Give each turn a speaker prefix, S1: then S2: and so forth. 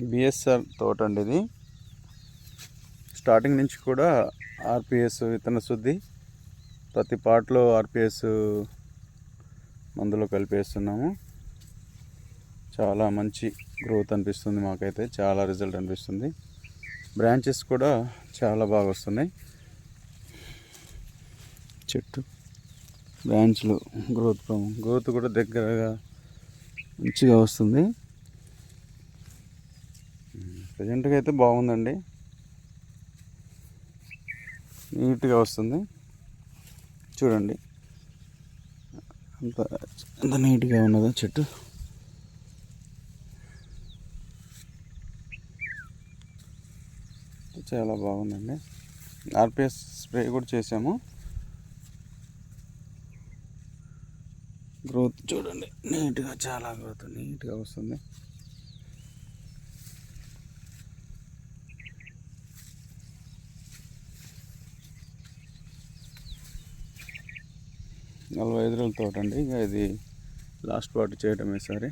S1: BSR తోట అండి ఇది. స్టార్టింగ్ నుంచి కూడా ఆర్పిఎస్ విత్తన శుద్ధి ప్రతి పాటలో ఆర్పిఎస్ మందులో కలిపేస్తున్నాము. చాలా మంచి గ్రోత్ అనిపిస్తుంది మాకైతే చాలా రిజల్ట్ అనిపిస్తుంది. బ్రాంచెస్ కూడా చాలా బాగా వస్తున్నాయి. చెట్టు బ్రాంచ్లు గ్రోత్ గ్రోత్ కూడా దగ్గరగా మంచిగా వస్తుంది. ప్రజెంట్గా అయితే బాగుందండి. నీట్గా వస్తుంది. చూడండి. అంత ఎంత నీట్గా ఉన్నదో చెట్టు. చాలా బాగుందండి. ఆర్పిఎస్ స్ప్రే కూడా చేసాము. గ్రోత్ చూడండి. నీట్గా చాలా గ్రోత్ నీట్గా వస్తుంది. నలభై ఐదు రోజుల తోట అండి ఇక ఇది లాస్ట్ పార్ట్ చేయడమే సరే.